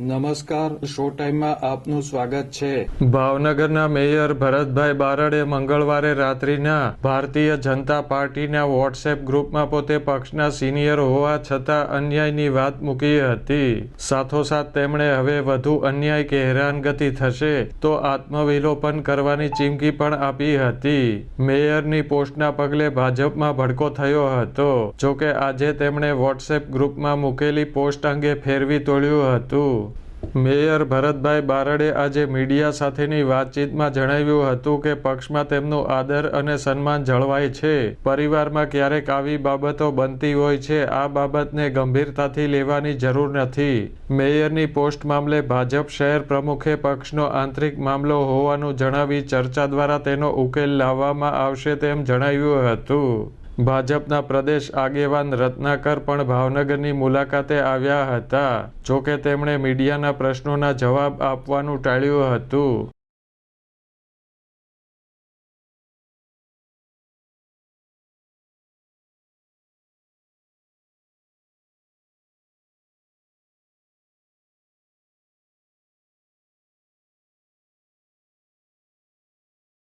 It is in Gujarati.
નમસ્કાર, શો ટાઈમમાં આપનું સ્વાગત છે. ભાવનગરના મેયર ભરતભાઈ બારડે મંગળવારે રાત્રિના ભારતીય જનતા પાર્ટીના વોટ્સએપ ગ્રુપમાં પોતે પક્ષના સિનિયર હોવા છતાં અન્યાયની વાત મૂકી હતી. સાથોસાથ તેમણે હવે વધુ અન્યાય કે હેરાનગતિ થશે તો આત્મવિલોપન કરવાની ચીમકી પણ આપી હતી. મેયરની પોસ્ટના પગલે ભાજપમાં ભડકો થયો હતો. જોકે આજે તેમણે વોટ્સએપ ગ્રુપમાં મૂકેલી પોસ્ટ અંગે ફેરવી તોડ્યું હતું. મેયર ભરતભાઈ બારડે આજે મીડિયા સાથેની વાતચીતમાં જણાવ્યું હતું કે પક્ષમાં તેમનું આદર અને સન્માન જળવાય છે. પરિવારમાં ક્યારેક આવી બાબતો બનતી હોય છે. આ બાબતને ગંભીરતાથી લેવાની જરૂર નથી. મેયરની પોસ્ટ મામલે ભાજપ શહેર પ્રમુખે પક્ષનો આંતરિક મામલો હોવાનું જણાવી ચર્ચા દ્વારા તેનો ઉકેલ લાવવામાં આવશે તેમ જણાવ્યું હતું. ભાજપના પ્રદેશ આગેવાન રત્નાકર પણ ભાવનગરની મુલાકાતે આવ્યા હતા, જોકે તેમણે મીડિયાના પ્રશ્નોના જવાબ આપવાનું ટાળ્યું હતું.